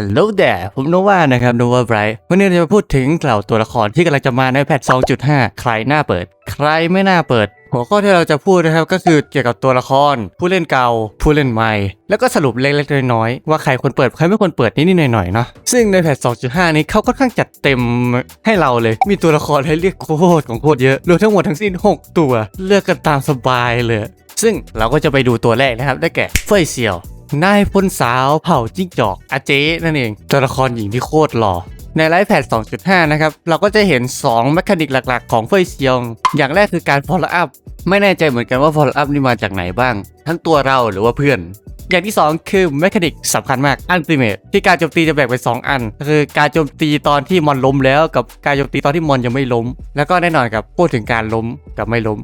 ฮัลโหลแดผมโนวานะครับโนวาไบรท์วันนี้เราจะมาพูดถึงเหล่าตัวละครที่กำลังจะมาในแพท 2.5 ใครน่าเปิด ใครไม่น่าเปิด หัวข้อที่เราจะพูดนะครับก็คือเกี่ยวกับตัวละคร ผู้เล่นเก่า ผู้เล่นใหม่ แล้วก็สรุปเล็กๆน้อยๆว่าใครควรเปิดใครไม่ควรเปิดนิดๆหน่อยๆเนาะซึ่งในแพท 2.5 นี้เขาค่อนข้างจัดเต็มให้เราเลย มีตัวละครให้เลือกโคตรของโคตรเยอะรวมทั้งหมดทั้งสิ้น 6 ตัว เลือกกันตามสบายเลย ซึ่งเราก็จะไปดูตัวแรกนะครับได้แก่เฟยเซียว นายพลสาวเผ่าจิ้งจอกอาเจ๊นั่นเองตัวละครหญิงที่โคตรหล่อในไลฟ์แพด2.5 นะครับ เราก็จะเห็น2แมคานิกหลักๆ ของเฟยเซียง อย่างแรกคือการ follow up ไม่แน่ใจเหมือนกันว่า follow up นี่มาจากไหนบ้าง ทั้งตัวเราหรือว่าเพื่อน อย่างที่ 2 คือแมคานิกสำคัญมาก Ultimate ที่การโจมตีจะแบ่งเป็น2 อัน คือการโจมตีตอนที่มอนล้มแล้วกับการโจมตีตอนที่มอนยังไม่ล้ม แล้วก็แน่นอนครับพูดถึงการล้มกับไม่ล้ม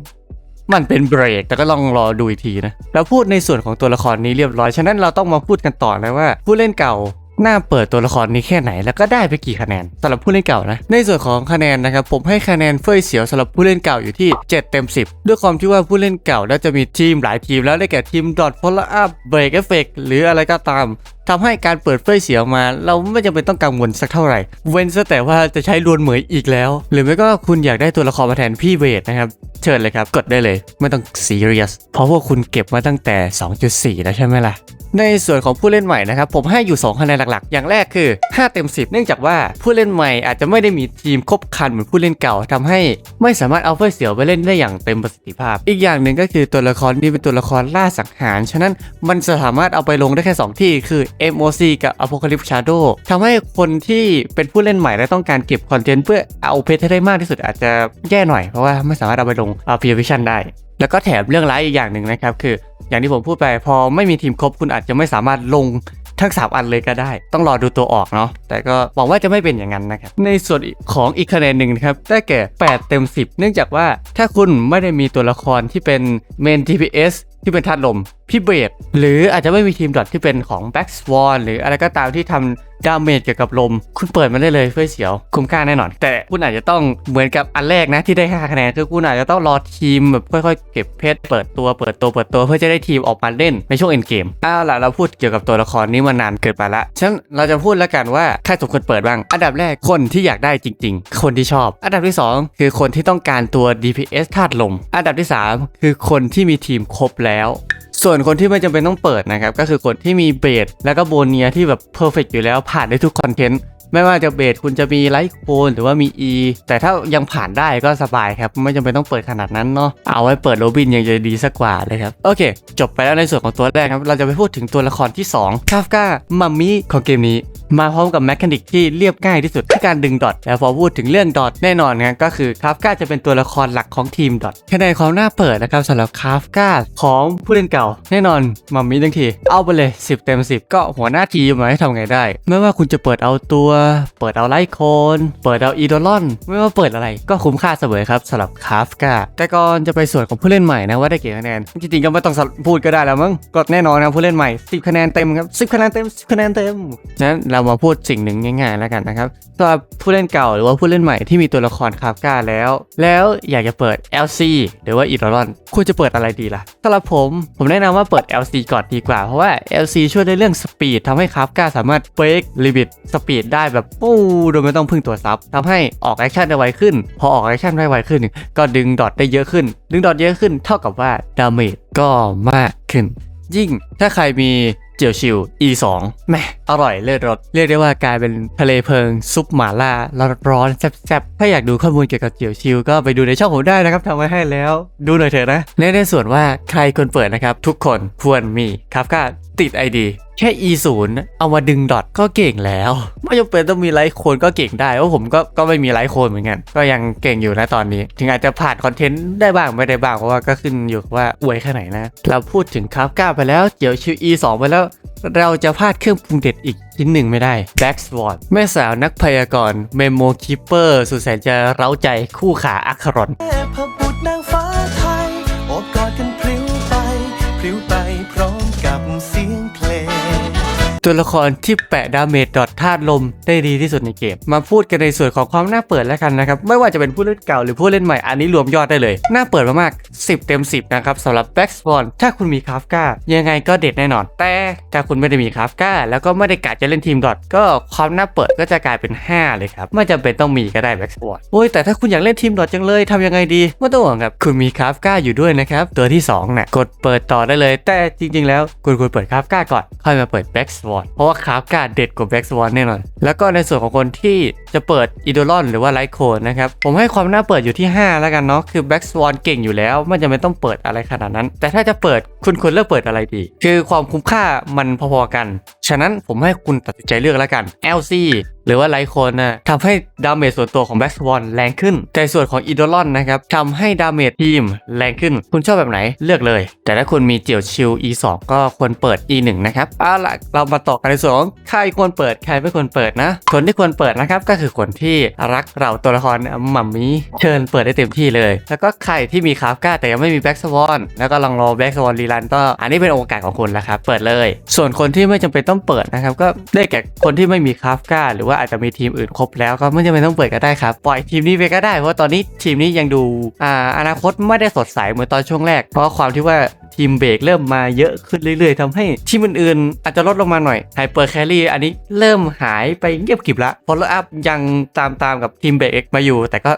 มันเป็นเบรกแต่ก็ลองรอดูอีกทีนะแล้วพูดในส่วนของตัวละครนี้เรียบร้อยฉะนั้นเราต้องมาพูดกันต่อนะว่า ผู้เล่นเก่าหน่าเปิดตัวละครนี้แค่ไหนแล้วก็ได้ไปกี่คะแนนสำหรับผู้เล่นเก่านะ ในส่วนของคะแนนนะครับผมให้คะแนนเฟยเสียวสำหรับผู้เล่นเก่าอยู่ที่ 7 เต็ม 10 ด้วยความที่ว่าผู้เล่นเก่าน่าจะมีทีมหลายทีมแล้วได้แก่ทีมดอทฟอลอัพเบรกเอฟเฟกหรืออะไรก็ตาม ทำให้การเปิดเฟยเสียวมา เราไม่จำเป็นต้องกังวลสักเท่าไหร่ เว้นซะแต่ว่าจะใช้ลวนเหมยอีกแล้ว หรือไม่ก็คุณอยากได้ตัวละครมาแทนพี่เวทนะครับ เชิญเลยครับ กดได้เลย ไม่ต้องซีเรียส เพราะว่าคุณเก็บมาตั้งแต่ 2.4 แล้วใช่ไหมล่ะ ในส่วนของผู้เล่นใหม่นะครับ ผมให้อยู่ 2 คะแนนหลักๆ อย่างแรกคือ 5 เต็ม 10 เนื่องจากว่าผู้เล่นใหม่อาจจะไม่ได้มีทีมครบคันเหมือนผู้เล่นเก่าทำให้ไม่สามารถเอาเฟยเสียวไปเล่นได้อย่างเต็มประสิทธิภาพ อีกอย่างหนึ่งก็คือตัวละครนี้เป็นตัวละครล่าสังหาร ฉะนั้นมันจะสามารถเอาไปลงได้แค่ 2 ที่คือ MOC กับ Apocalypse Shadow ทำให้คนที่เป็นผู้เล่นใหม่และต้องการเก็บคอนเทนต์เพื่อเอาเพชรให้ได้มากที่สุดอาจจะแย่หน่อย เพราะว่าไม่สามารถเอาไปลงเอาพีวิชั่นได้ แล้วก็แถมเรื่องร้ายอีกอย่างหนึ่งนะครับ คืออย่างที่ผมพูดไปพอไม่มีทีมครบคุณอาจจะไม่สามารถลงทั้ง 3 อันเลยก็ได้ ต้องรอดูตัวออกเนาะแต่ก็หวังว่าจะไม่เป็นอย่างนั้นนะครับ ในส่วนของอีกคะแนนหนึ่งนะครับได้แก่ 8 เต็ม 10 เนื่องจากว่าถ้าคุณไม่ได้มีตัวละครที่เป็นเมน TPS ที่เป็นธาตุลมพี่เบดหรืออาจจะไม่มีทีมดอทที่เป็นของ Black Swan หรืออะไรก็ตามที่ทำดาเมจเกี่ยวกับลม คุณเปิดมันได้เลยเพื่อเสียว คุ้มค่าแน่นอน แต่คุณอาจจะต้องเหมือนกับอันแรกนะที่ได้5คะแนนคือคุณอาจจะต้องรอทีมแบบค่อยๆ เก็บเพชรเปิดตัวเปิดตัวเปิดตัวเพื่อจะได้ทีมออกมาเล่นในช่วงเอ็นเกมเอาวล่ะเราพูดเกี่ยวกับตัวละครนี้มานานเกินไปละฉะนั้นเราจะพูดแล้วกันว่าใครสมควรเปิดบ้าง อันดับแรกคนที่อยากได้จริง ๆ คนที่ชอบ อันดับที่สองคือคนที่ต้องการตัว DPS ธาตุลม อันดับที่สามคือคนที่มีทีมครบแล้วส่วนคนที่ไม่จำเป็นต้องเปิดนะครับ ก็คือคนที่มีเบสแล้วก็โบเนียที่แบบเพอร์เฟกอยู่แล้วผ่านได้ทุกคอนเทนต์ไม่ว่าจะเบสคุณจะมีไลท์โคนหรือว่ามี E แต่ถ้ายังผ่านได้ก็สบายครับ ไม่จำเป็นต้องเปิดขนาดนั้นเนาะเอาไว้เปิดโรบินยังจะดีสักกว่าเลยครับ โอเค จบไปแล้วในส่วนของตัวแรกครับ เราจะไปพูดถึงตัวละครที่2คาฟกามัมมี่ของเกมนี้ มาพร้อมกับแมคานิกที่เรียบง่ายที่สุดคือการดึงดอทแล้วพอพูดถึงเรื่องดอทแน่นอนนะก็คือคาฟกาจะเป็นตัวละครหลักของทีมดอทคะแนนความน่าเปิดนะครับสำหรับคาฟกาของผู้เล่นเก่า แน่นอนมัมมี่ทั้งทีเอาไปเลย 10 เต็ม 10 ก็หัวหน้าทีมมาให้ทำไงได้ ไม่ว่าคุณจะเปิดเอาตัว เปิดเอาไลท์โคนเปิดเอาอีโดลอน ไม่ว่าเปิดอะไรก็คุ้มค่าเสมอครับสำหรับคาฟกาแต่ก่อนจะไปส่วนของผู้เล่นใหม่นะว่าได้กี่คะแนนจริงๆก็ไม่ต้องพูดก็ได้แล้วมั้งก็แน่นอนนะผู้เล่นใหม่10คะแนนเต็มครับ10คะแนนเต็ม10คะแนนเต็มนั้นเรามาพูดสิ่งหนึ่งง่ายๆแล้วกันนะครับสำหรับผู้เล่นเก่าหรือว่าผู้เล่นใหม่ที่มีตัวละครคาฟกาแล้ว แล้วอยากจะเปิด LC หรือว่าอีโดลอนควรจะเปิดอะไรดีล่ะสำหรับผมผมแนะนำว่าเปิด LC ก่อนดีกว่า เพราะว่า LC ช่วยในเรื่องสปีดทำให้คาฟกาสามารถเบรกลิมิตสปีดได้แบบปู้โดยไม่ต้องพึ่งตัวซับทำให้ออกแอคชั่นได้ไวขึ้น พอออกแอคชั่นได้ไวขึ้น ก็ดึงดอทได้เยอะขึ้น ดึงดอทเยอะขึ้น เท่ากับว่าดาเมจก็มากขึ้น ยิ่งถ้าใครมี เจียวชิว E2 แหม่อร่อยเลิศรสเรียกได้ว่ากลายเป็นทะเลเพลิง ซุปหม่าล่าร้อนๆแซ่บๆ ถ้าอยากดูข้อมูลเกี่ยวกับเจียวชิว ก็ไปดูในช่องผมได้นะครับทำไว้ให้แล้ว ดูหน่อยเถอะนะในในส่วนว่าใครควรเปิดนะครับ ทุกคนควรมีครับก็ติด ID แค่ E0 เอามาดึงดอทก็เก่งแล้ว ไม่จำเป็นต้องมีไลท์โคนก็เก่งได้เพราะผมก็ก็ไม่มีไลท์โคนเหมือนกัน ก็ยังเก่งอยู่นะตอนนี้ ถึงอาจจะผ่านคอนเทนต์ได้บ้างไม่ได้บ้างเพราะว่าก็ขึ้นอยู่กับว่าอวยแค่ไหนนะ เราพูดถึงคราฟก้าไปแล้วเจียวชิว E2 ไปแล้วเราจะพลาดเครื่องปรุงเด็ดอีกชิ้นหนึ่งไม่ได้ Black Swan แม่สาวนักพยากรณ์เมโมคิปเปอร์สุดแสนจะเร้าใจคู่ขาอัครอนเทพบุตรนางฟ้าไทยอบกอดกันพลิ้วไปพลิ้วไปพร้อม ตัวละครที่แปะดาเมจดอทธาตุลมได้ดีที่สุดในเกม มาพูดกันในส่วนของความน่าเปิดแล้วกันนะครับ ไม่ว่าจะเป็นผู้เล่นเก่าหรือผู้เล่นใหม่ อันนี้รวมยอดได้เลย น่าเปิดมากๆ 10 เต็ม 10 นะครับสำหรับแบ็กสปอนถ้าคุณมีคาฟก้ายังไงก็เด็ดแน่นอน แต่ถ้าคุณไม่ได้มีคาฟก้าแล้วก็ไม่ได้กะจะเล่นทีมดอทก็ความน่าเปิดก็จะกลายเป็น 5 เลยครับ ไม่จำเป็นต้องมีก็ได้แบ็กสปอนโอ้ยแต่ถ้าคุณอยากเล่นทีมดอทจังเลยทำยังไงดีไม่ต้องห่วงครับคุณมีคาฟกาอยู่ด้วยนะครับตัวที่2น่ะกดเปิดต่อได้เลย แต่จริง ๆ แล้วคุณควรเปิดคาฟกาก่อนค่อยมาเปิดแบ็กสปอนเพราะว่าคาฟการเด็ดกว่าแบ็กสวอนแน่นอน แล้วก็ในส่วนของคนที่จะเปิดอีโดลอนหรือว่าไลท์โคนนะครับ ผมให้ความน่าเปิดอยู่ที่ 5 แล้วกันเนาะ คือแบ็กสวอนเก่งอยู่แล้วไม่จำเป็นต้องเปิดอะไรขนาดนั้น แต่ถ้าจะเปิดคุณควรเลือกเปิดอะไรดี คือความคุ้มค่ามันพอๆกันฉะนั้นผมให้คุณตัดสินใจเลือกแล้วกัน LC หรือว่าไลท์โคนนะทำให้ดาเมจส่วนตัวของแบ็กส w อนแรงขึ้น แต่ส่วนของอีโดลอนนะครับทำให้ดาเมจทีมแรงขึ้น คุณชอบแบบไหนเลือกเลย แต่ถ้าคุณมีเจียวชิล E2 ก็ควรเปิด E1 นะครับเอาล่ะเรามาต่อกันในส่วนของใครควรเปิดใครไม่ควรเปิดนะ คนที่ควรเปิดนะครับก็คือคนที่รักเราตัวละครหม่ำมีเชิญเปิดได้เต็มที่เลย แล้วก็ใครที่มีคาฟก้าแต่ยังไม่มีแบ็กสวอนแล้วก็ลองรอแบ็กสวอนรีรันก็อันนี้เป็นโอกาสของคุณแล้วครับเปิดเลย ส่วนคนที่ไม่จำเป็นต้องเปิดนะครับ ก็ได้แก่คนที่ไม่มีคราฟก้าหรือว่าอาจจะมีทีมอื่นครบแล้วก็ไม่จำเป็นต้องเปิดก็ได้ครับ ปล่อยทีมนี้ไปก็ได้เพราะตอนนี้ทีมนี้ยังดูอ่าอนาคตไม่ได้สดใสเหมือนตอนช่วงแรก เพราะความที่ว่า ทีมเบรกเริ่มมาเยอะขึ้นเรื่อยๆทำให้ทีมอื่นๆ อาจจะลดลงมาหน่อยไฮเปอร์แครี่อันนี้เริ่มหายไปเงียบกริบละฟอลโลอัพยังตามตามๆกับทีมเบรกมาอยู่ แต่ก็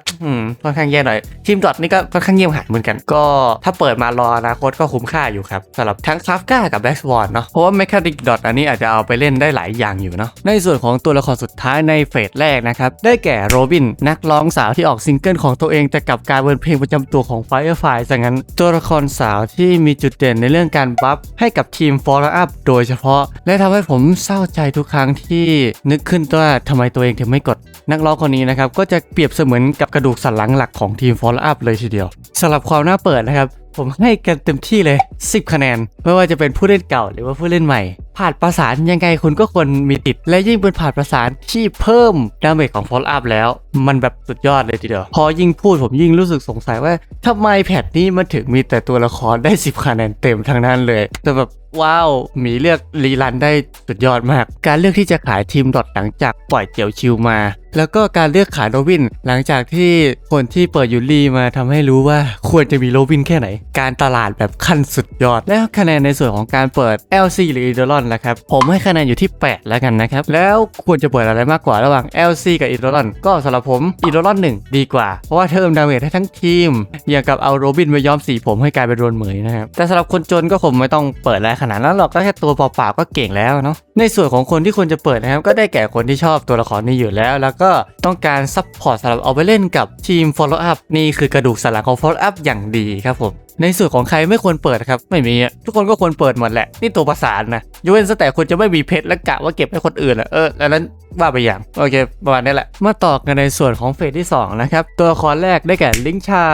ค่อนข้างแย่หน่อย ทีมดอทนี่ก็ค่อนข้างเงียบหายเหมือนกัน ก็ถ้าเปิดมารออนาคตก็คุ้มค่าอยู่ครับสำหรับทั้งคราฟก้ากับแบ็กสวอนเนาะเพราะว่าแมคคานิกดอทอันนี้อาจจะเอาไปเล่นได้หลายอย่างอยู่เนาะในส่วนของตัวละครสุดท้ายในเฟสแรกนะครับได้แก่โรบินนักร้องสาวที่ออกซิงเกิลของตัวเองแต่กับกายเป็นเพลงประจำตัวของ Firefly ซะงั้นตัวละครสาวที่มีจุุดเด่นในเรื่องการบัฟให้กับทีม Follow Up โดยเฉพาะ และทำให้ผมเศร้าใจทุกครั้งที่นึกขึ้นว่าทำไมตัวเองถึงไม่กด นักร้องคนนี้นะครับก็จะเปรียบเสมือนกับกระดูกสันหลังหลักของทีม Follow Up เลยทีเดียวสำหรับความน่าเปิดนะครับ ผมให้กันเต็มที่เลย 10 คะแนน ไม่ว่าจะเป็นผู้เล่นเก่าหรือว่าผู้เล่นใหม่ ผ่านประสานยังไงคุณก็ควรมีติด และยิ่งเป็นผ่านประสานที่เพิ่มดาเมจของฟอลอัพแล้ว มันแบบสุดยอดเลยทีเดียว พอยิ่งพูดผมยิ่งรู้สึกสงสัยว่าทำไมแพทนี้มันถึงมีแต่ตัวละครได้ 10 คะแนนเต็มทั้งนั้นเลย แต่แบบว้าว หมีเลือกรีรันได้สุดยอดมาก การเลือกที่จะขายทีมดอทหลังจากปล่อยเจียวชิวมา แล้วก็การเลือกขายโรบิน หลังจากที่คนที่เปิดยูรีมาทำให้รู้ว่าควรจะมีโรบินแค่ไหน การตลาดแบบขั้นสุดยอด และคะแนนในส่วนของการเปิด LC หรือ i d o l o n นนะครับ ผมให้คะแนนอยู่ที่ 8 แล้วกันนะครับ แล้วควรจะเปิดอะไรมากกว่าระหว่าง LC กับ i d o l o n ก็สำหรับผม i d o l o n 1ดีกว่า เพราะว่าเทิมดาเมจให้ทั้งทีมอย่างกับเอาโรบินมาย้อมสีผมให้กลายเป็นโรนเหมยนะครับแต่สำหรับคนจนก็คงไม่ต้องเปิดอะไรขนาดนั้นหรอกก็แค่ตัวเปล่าๆก็เก่งแล้วเนาะในส่วนของคนที่ควรจะเปิดนะครับก็ได้แก่คนที่ชอบตัวละครนี้อยู่แล้ว แล้วก็ต้องการซัพพอร์ตสำหรับเอาไปเล่นกับทีม Follow Up นี่คือกระดูกสันหลังของ Follow Up อย่างดีครับผมในส่วนของใครไม่ควรเปิดครับ ไม่มีทุกคนก็ควรเปิดหมดแหละ นี่ตัวประสานนะยกเว้นแต่คุณจะไม่มีเพชรและกะว่าเก็บให้คนอื่นอะเออแล้วนั้น ว่าไปอย่างโอเคประมาณนี้แหละ มาต่อกันในส่วนของเฟสที่2นะครับตัวละครแรกได้แก่ลิงชา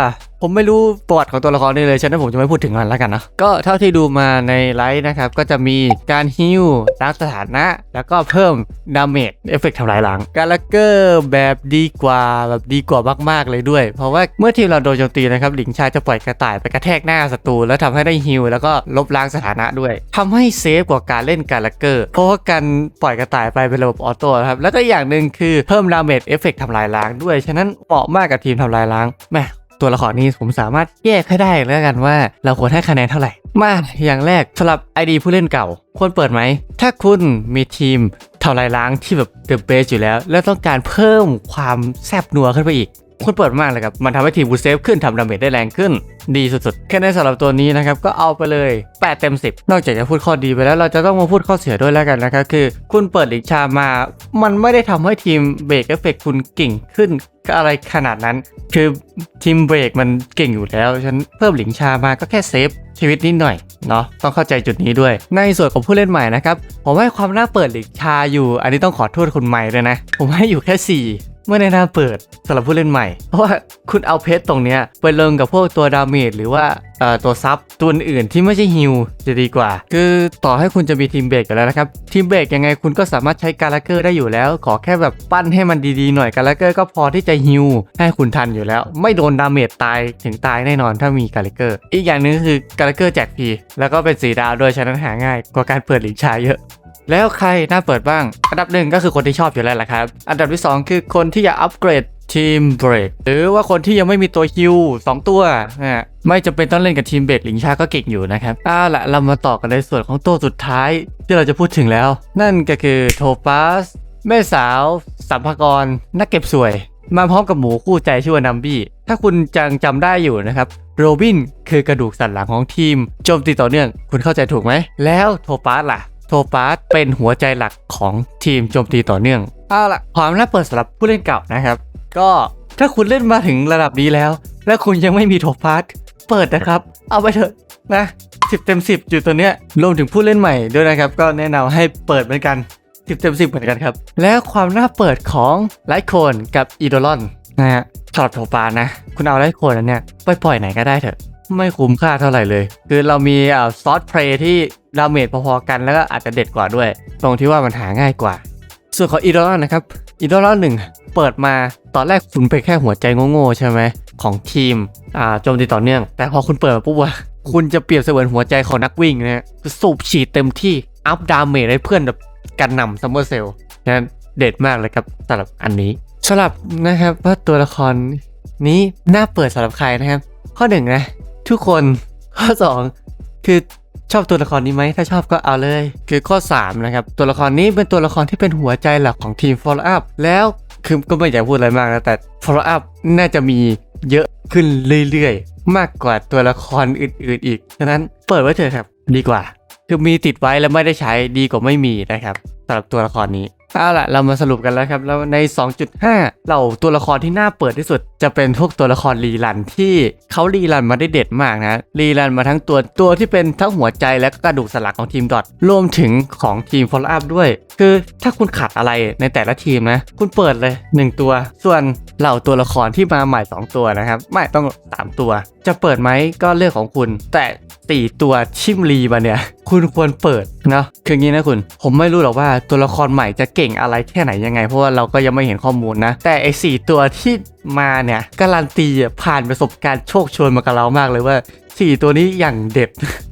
ผมไม่รู้ประวัติของตัวละครนี้เลย ฉะนั้นผมจะไม่พูดถึงมันแล้วกันนะ ก็เท่าที่ดูมาในไลฟ์นะครับ ก็จะมีการฮิวล้างสถานะ แล้วก็เพิ่มดาเมจเอฟเฟกต์ทำลายล้างการลักเกอร์แบบดีกว่าแบบดีกว่ามากๆเลยด้วย เพราะว่าเมื่อทีมเราโดนโจมตีนะครับ หลิงชาจะปล่อยกระต่ายไปกระแทกหน้าศัตรูแล้วทำให้ได้ฮิวแล้วก็ลบล้างสถานะด้วยทำให้เซฟกว่าการเล่นการลักเกอร์เพราะว่าการปล่อยกระต่ายไปเป็นระบบออโต้ครับแล้วก็อย่างหนึ่งคือเพิ่มดาเมจเอฟเฟกต์ทำลายล้างด้วย ฉะนั้นเหมาะมากกับทีมทำลายล้างแหมตัวละครนี้ผมสามารถแยกให้ได้แล้วกันว่าเราควรให้คะแนนเท่าไหร่ มาอย่างแรกสำหรับ ID ผู้เล่นเก่า ควรเปิดไหม ถ้าคุณมีทีมทำลายล้างที่แบบเดอะเบสอยู่แล้ว แล้วต้องการเพิ่มความแซบนัวขึ้นไปอีก ควรเปิดมากเลยครับ มันทำให้ทีมบูเซฟขึ้นทำดาเมจได้แรงขึ้น ดีสุดๆ แค่ในสำหรับตัวนี้นะครับ ก็เอาไปเลย 8 เต็ม 10 นอกจากจะพูดข้อดีไปแล้วเราจะต้องมาพูดข้อเสียด้วยแล้วกันนะครับ คือคุณเปิดลิงชามา มันไม่ได้ทำให้ทีมเบรกเอฟเฟกคุณเก่งขึ้นอะไรขนาดนั้น คือทีมเบรกมันเก่งอยู่แล้ว ฉันเพิ่มหลิงชามาก็แค่เซฟชีวิตนิดหน่อยเนาะต้องเข้าใจจุดนี้ด้วย ในส่วนของผู้เล่นใหม่นะครับผมให้ความน่าเปิดหลิงชาอยู่ อันนี้ต้องขอโทษคุณใหม่เลยนะ ผมให้อยู่แค่ 4 เมื่อในหน้าเปิดสำหรับผู้เล่นใหม่ เพราะว่าคุณเอาเพชรตรงเนี้ยไปลงกับพวกตัวดาเมจหรือว่าตัวซับตัวอื่นที่ไม่ใช่ฮิลจะดีกว่า คือต่อให้คุณจะมีทีมเบรกอยู่แล้วนะครับ ทีมเบรกยังไงคุณก็สามารถใช้การาเกอร์ได้อยู่แล้ว ขอแค่แบบปั้นให้มันดีๆหน่อยการาเกอร์ก็พอที่จะฮิลให้คุณทันอยู่แล้ว ไม่โดนดาเมจตายถึงตายแน่นอนถ้ามีการาเกอร์ อีกอย่างหนึ่งก็คือการาเกอร์แจกฟรีแล้วก็เป็นสีดาวโดยฉะนั้นหาง่ายกว่าการเปิดหลิงชายเยอะ แล้วใครน่าเปิดบ้าง อันดับหนึ่งก็คือคนที่ชอบอยู่แล้วแหละครับ อันดับที่สองคือคนที่อยากอัปเกรดทีมเบรกหรือว่าคนที่ยังไม่มีตัวฮิวสองตัวนะไม่จำเป็นต้องเล่นกับทีมเบรกหลิงชาก็เก่งอยู่นะครับเอาละเรามาต่อกันในส่วนของตัวสุดท้ายที่เราจะพูดถึงแล้ว นั่นก็คือโทปัสแม่สาว สัมภากร นักเก็บสวย มาพร้อมกับหมูคู่ใจชื่อว่านัมบี้ ถ้าคุณจังจำได้อยู่นะครับ โรบินคือกระดูกสันหลังของทีมโจมตีต่อเนื่อง คุณเข้าใจถูกไหม แล้วโทปาสล่ะ ทปาสเป็นหัวใจหลักของทีมโจมตีต่อเนื่องเอาล่ะความน่าเปิดสำหรับผู้เล่นเก่านะครับ ก็ถ้าคุณเล่นมาถึงระดับนี้แล้ว และคุณยังไม่มีโทปาสเปิดนะครับ เอาไปเถอะนะ10เต็ม10อยู่ตัวเนี้ยรวมถึงผู้เล่นใหม่ด้วยนะครับ ก็แนะนำให้เปิดเหมือนกัน10เต็ม10เหมือนกันครับ และความน่าเปิดของไลท์โคนกับอีโดลอนนะฮะสำหรับโทปานะ คุณเอาไลท์โคนอันเนี้ยไปปล่อยไหนก็ได้เถอะ ไม่คุ้มค่าเท่าไหร่เลย คือเรามีอ่าซอสเพลที่ ดาเมจพอๆกันแล้วก็อาจจะเด็ดกว่าด้วย ตรงที่ว่ามันหาง่ายกว่า ส่วนของอีโดลอนนะครับอีโดลอนหนึ่งเปิดมาตอนแรกคุณเป็นแค่หัวใจโง่ๆใช่ไหมของทีมอ่าโจมตีต่อเนื่อง แต่พอคุณเปิดมาปุ๊บว่าคุณจะเปรียบเสมือนหัวใจของนักวิ่งนะสูบฉีดเต็มที่อัพดาเมจให้เพื่อนแบบกันนำซัมเมอร์เซลนั้นเด็ดมากเลยครับสำหรับอันนี้สำหรับนะครับว่าตัวละครนี้น่าเปิดสำหรับใครนะครับ ข้อหนึ่งนะทุกคนข้อสองคือ ชอบตัวละครนี้ไหมถ้าชอบก็เอาเลย คือข้อ 3 นะครับ ตัวละครนี้เป็นตัวละครที่เป็นหัวใจหลักของทีม Follow Up แล้วคือก็ไม่อยากพูดอะไรมากนะแต่ Follow Up น่าจะมีเยอะขึ้นเรื่อยๆ มากกว่าตัวละครอื่นๆอีกฉะนั้นเปิดไว้เถอะครับ ดีกว่า คือมีติดไว้แล้วไม่ได้ใช้ดีกว่าไม่มีนะครับสำหรับตัวละครนี้ เอาล่ะเรามาสรุปกันแล้วครับ แล้วใน 2.5เราตัวละครที่น่าเปิดที่สุด จะเป็นพวกตัวละครรีรันที่เขารีรันมาได้เด็ดมากนะรีรันมาทั้งตัวตัวที่เป็นทั้งหัวใจและก็กระดูกสันหลักของทีมดอทรวมถึงของทีม Follow Up ด้วย คือถ้าคุณขาดอะไรในแต่ละทีมนะ คุณเปิดเลย 1 ตัว ส่วนเหล่าตัวละครที่มาใหม่ 2 ตัวนะครับ ไม่ต้อง 3 ตัว จะเปิดไหมก็เรื่องของคุณ แต่ตีตัวชิมรีมาเนี่ย คุณควรเปิดนะคืองี้นะคุณ ผมไม่รู้หรอกว่าตัวละครใหม่จะเก่งอะไรแค่ไหนยังไง เพราะว่าเราก็ยังไม่เห็นข้อมูลนะ แต่ไอ้สี่ตัวที่มาเนี่ยการันตีผ่านประสบการณ์โชคโชนมากับเรามากเลยว่าสี่ตัวนี้อย่างเด็ด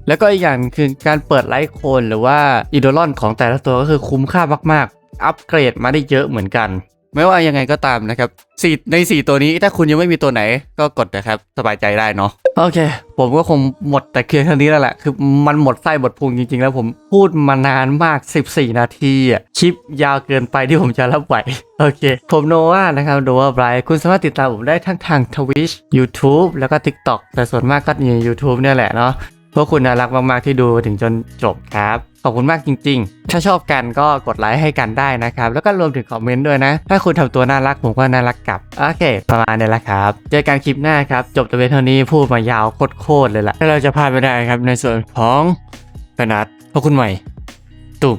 แล้วก็อีกอย่างคือการเปิดไลท์โคนหรือว่าอีโดลอนของแต่ละตัวก็คือคุ้มค่ามากๆ อัปเกรดมาได้เยอะเหมือนกัน ไม่ว่ายังไงก็ตามนะครับสี่ใน 4 ตัวนี้ถ้าคุณยังไม่มีตัวไหนก็กดนะครับ สบายใจได้เนาะโอเค ผมก็คงหมดแต่เพียงเท่านี้แล้วแหละคือมันหมดไส้หมดพุงจริงๆ แล้วผมพูดมานานมาก 14 นาทีอะคลิปยาวเกินไปที่ผมจะรับไหวโอเค ผมโนวานะครับโนวาไบรท์คุณสามารถติดตามผมได้ทั้งทาง Twitch YouTube แล้วก็ TikTok แต่ส่วนมากก็ใน YouTube เนี่ยแหละเนาะ พวกคุณน่ารักมากๆที่ดูถึงจนจบครับ ขอบคุณมากจริง ๆ ถ้าชอบกันก็กดไลค์ให้กันได้นะครับ แล้วก็รวมถึงคอมเมนต์ด้วยนะ ถ้าคุณทำตัวน่ารักผมก็น่ารักกลับ โอเค ประมาณนี้แหละครับ เจอกันคลิปหน้าครับ จบตัวเวนเท่านี้พูดมายาวโคตรๆเลยล่ะถ้าเราจะพลาดไม่ได้ครับในส่วนของแฟนนัดพวกคุณใหม่ตุก